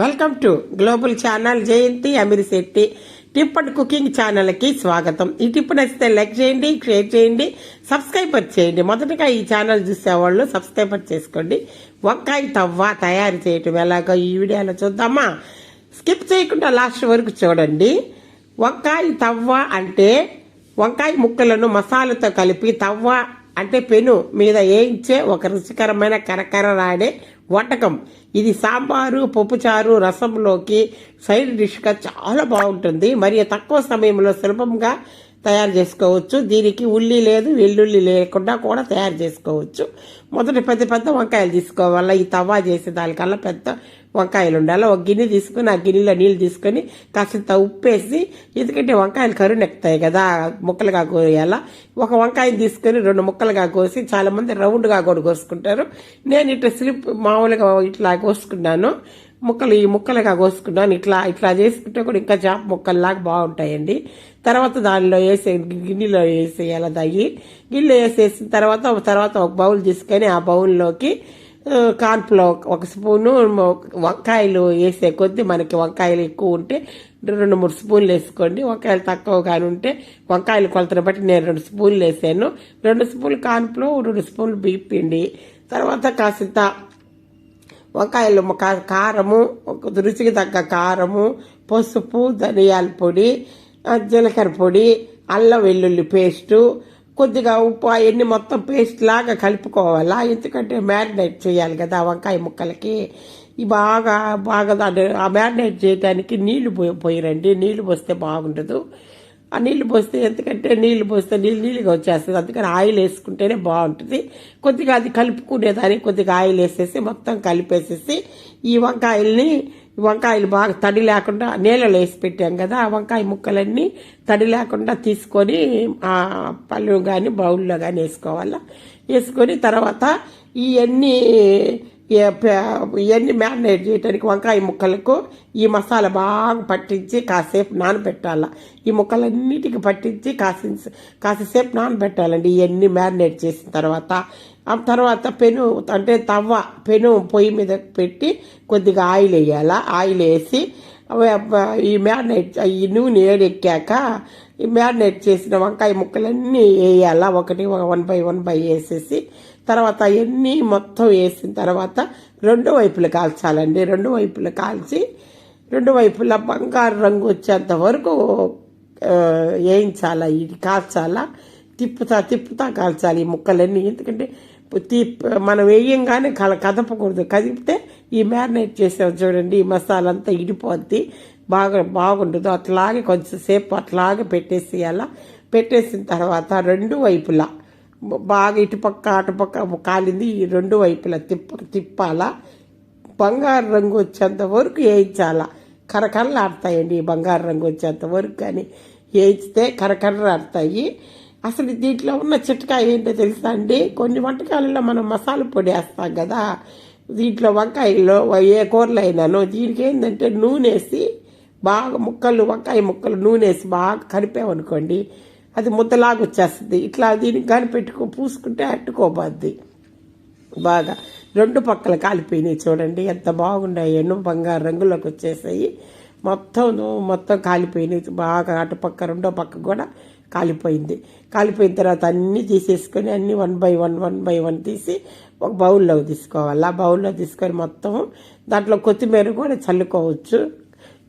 Welcome to global channel Jayanthi Ameer Shetty. Tip and cooking ఛానల్కి స్వాగతం. ఈ tip నచ్చితే లైక్ చేయండి షేర్ చేయండి సబ్స్క్రైబర్ చేయండి. మొదటగా ఈ ఛానల్ చూసేవాళ్ళు సబ్స్క్రైబర్ చేసుకోండి. వంకాయ తవ్వ తయారు చేయటం ఎలాగో ఈ వీడియోలో చూద్దామా? స్కిప్ చేయకుండా లాస్ట్ వరకు చూడండి. వంకాయ తవ్వ అంటే వంకాయ ముక్కలను మసాలాతో కలిపి తవ్వ అంటే పెను మీద వేయించే ఒక రుచికరమైన కరకర రాడే వంటకం. ఇది సాంబారు పప్పుచారు రసంలోకి సైడ్ డిష్గా చాలా బాగుంటుంది. మరియు తక్కువ సమయంలో సులభంగా తయారు చేసుకోవచ్చు. దీనికి ఉల్లి లేదు వెల్లుల్లి లేకుండా కూడా తయారు చేసుకోవచ్చు. మొదట పెద్ద పెద్ద వంకాయలు తీసుకోవాలి? ఈ తవా చేసే దానికల్లా పెద్ద వంకాయలు ఉండాలి. ఒక గిన్నె తీసుకుని ఆ గిన్నెలో నీళ్ళు తీసుకొని కాసింత ఉప్పేసి ఎందుకంటే వంకాయలు కరునెక్కుతాయి కదా ముక్కలుగా కోయాలా. ఒక వంకాయని తీసుకొని రెండు ముక్కలుగా కోసి చాలా మంది రౌండ్గా కూడా కోసుకుంటారు. నేను ఇట్లా స్లిప్ మామూలుగా ఇట్లా కోసుకున్నాను. ముక్కలు ఈ ముక్కలుగా కోసుకున్నాను. ఇట్లా ఇట్లా చేసుకుంటే కూడా ఇంకా చేప ముక్కల్లాగా బాగుంటాయండి. తర్వాత దానిలో వేసే గిన్నెలో వేసేయాలి దయ్యి గిన్నెలో వేసేసిన తర్వాత తర్వాత ఒక బౌల్ తీసుకొని ఆ బౌల్లోకి కార్న్ఫ్లో ఒక స్పూను వంకాయలు వేసే కొద్దీ మనకి వంకాయలు ఎక్కువ ఉంటే రెండు మూడు స్పూన్లు వేసుకోండి. వంకాయలు తక్కువ కానీ ఉంటే వంకాయలు కొలతను బట్టి నేను రెండు స్పూన్లు వేసాను. రెండు స్పూన్లు కార్న్ఫ్లో రెండు స్పూన్లు బియ్యపిండి తర్వాత కాసింత వంకాయలు కారము ఒక రుచికి తగ్గ కారము పసుపు ధనియాల పొడి జీలకర్ర పొడి అల్లం వెల్లుల్లి పేస్టు కొద్దిగా ఉప్పు అవన్నీ మొత్తం పేస్ట్ లాగా కలుపుకోవాలా? ఎందుకంటే మ్యారినేట్ చేయాలి కదా వంకాయ ముక్కలకి. బాగా బాగా దాన్ని ఆ మ్యారినేట్ చేయడానికి నీళ్ళు పోయి పోయిరండి. నీళ్ళు పోస్తే బాగుండదు. ఆ నీళ్ళు పోస్తే ఎందుకంటే నీళ్ళు పోస్తే నీళ్ళు నీళ్ళుగా వచ్చేస్తుంది. అందుకని ఆయిల్ వేసుకుంటేనే బాగుంటుంది. కొద్దిగా అది కలుపుకునేదానికి కొద్దిగా ఆయిల్ వేసేసి మొత్తం కలిపేసేసి ఈ వంకాయల్ని వంకాయలు బాగా తడి లేకుండా నీళ్ళలో వేసి పెట్టాం కదా ఆ వంకాయ ముక్కలన్నీ తడి లేకుండా తీసుకొని ఆ పళ్ళు కానీ బౌల్లో కానీ వేసుకోవాలా. వేసుకొని తర్వాత ఇవన్నీ ఇవన్నీ మ్యారినేట్ చేయడానికి వంకాయ ముక్కలకు ఈ మసాలా బాగా పట్టించి కాసేపు నానబెట్టాల. ఈ ముక్కలన్నిటికి పట్టించి కాసి కాసేపు నానబెట్టాలండి. ఇవన్నీ మ్యారినేట్ చేసిన తర్వాత ఆ తర్వాత పెను అంటే తవ్వ పెను పొయ్యి మీద పెట్టి కొద్దిగా ఆయిల్ వేయాల ఆయిల్ వేసి ఈ మ్యారినేట్ ఈ నూనె ఏడెక్కాక ఈ మ్యారినేట్ చేసిన వంకాయ ముక్కలన్నీ వేయాలా? ఒకటి వన్ బై వన్ బై వేసేసి తర్వాత అవన్నీ మొత్తం వేసిన తర్వాత రెండు వైపులు కాల్చాలండి. రెండు వైపులు కాల్చి రెండు వైపులా బంగారు రంగు వచ్చేంత వరకు వేయించాలా? ఇది కాల్చాలా? తిప్పుతా తిప్పుతా కాల్చాలి ఈ ముక్కలన్నీ. ఎందుకంటే మనం వేయంగానే కల కదపకూడదు. కదిపితే ఈ మ్యారినేట్ చేసాం చూడండి ఈ మసాలా అంతా ఇడిపోద్ది. బాగా బాగుండదు. అట్లాగే కొంచెంసేపు అట్లాగే పెట్టేసేయాల పెట్టేసిన తర్వాత రెండు వైపులా బాగా ఇటుపక్క అటుపక్క కాలింది. ఈ రెండు వైపులా తిప్ప తిప్పాలా. బంగారు రంగు వచ్చేంత వరకు వేయించాలా. కరకరలాడతాయండి ఈ బంగారు రంగు వచ్చేంత వరకు కానీ వేయిస్తే కరకరలు ఆడతాయి అసలు దీంట్లో ఉన్న చిట్కా ఏంటో తెలుసా అండి? కొన్ని వంటకాలలో మనం మసాలా పొడి వేస్తాం కదా. దీంట్లో వంకాయల్లో ఏ కూరలు అయినానో దీనికి ఏంటంటే నూనె వేసి బాగా ముక్కలు వంకాయ ముక్కలు నూనె వేసి బాగా కలిపామనుకోండి అది ముద్దలాగా వచ్చేస్తుంది. ఇట్లా దీనికి కానీ పెట్టుకో పూసుకుంటే అట్టుకోబోద్ది. బాగా రెండు పక్కల కాలిపోయినాయి చూడండి ఎంత బాగున్నాయి. ఎన్నో బంగారు రంగులోకి వచ్చేసాయి. మొత్తం మొత్తం కాలిపోయినాయి. బాగా అటు పక్క రెండో పక్క కూడా కాలిపోయింది. కాలిపోయిన తర్వాత అన్నీ తీసేసుకొని అన్నీ one by one one by one తీసి ఒక బౌల్లో తీసుకోవాలి. ఆ బౌల్లో తీసుకొని మొత్తం దాంట్లో కొత్తిమీర కూడా చల్లుకోవచ్చు.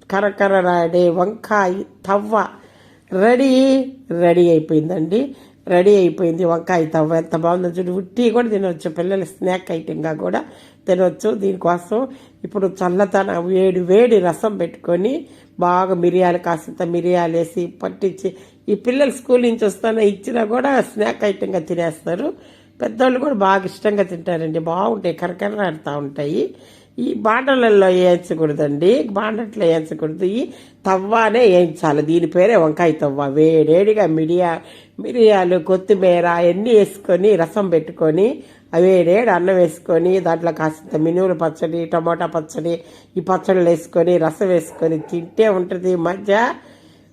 కరకరలాడే వంకాయ తవ్వ. రెడీ రెడీ అయిపోయిందండి. రెడీ అయిపోయింది వంకాయ తవ్వ. ఎంత బాగుందో చూడు ఉట్టి కూడా తినవచ్చు పిల్లలు స్నాక్ ఐటెంగా కూడా తినవచ్చు దీనికోసం. ఇప్పుడు చల్లతన వేడి వేడి రసం పెట్టుకొని బాగా మిరియాలు కాసింత మిరియాలు వేసి పట్టించి ఈ పిల్లలు స్కూల్ నుంచి వస్తాన ఇచ్చినా కూడా స్నాక్ ఐటెంగా తినేస్తారు. పెద్దవాళ్ళు కూడా బాగా ఇష్టంగా తింటారండి. బాగుంటాయి కరకరలాడుతూ ఉంటాయి. ఈ బాండలలో వేయించకూడదండి. బాండట్లో వేయించకూడదు. ఈ తవ్వానే వేయించాలి. దీని పేరే వంకాయ తవ్వ. వేడేడిగా మిరియా మిరియాలు కొత్తిమీర అవన్నీ వేసుకొని రసం పెట్టుకొని వేడేడు అన్నం వేసుకొని దాంట్లో కాసింత మినువుల పచ్చడి టమోటా పచ్చడి ఈ పచ్చళ్ళు వేసుకొని రసం వేసుకొని తింటే ఉంటుంది. మధ్య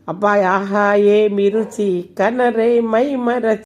అబ్బాయి ఆహా ఏ రుచి. కనరే మై మరచి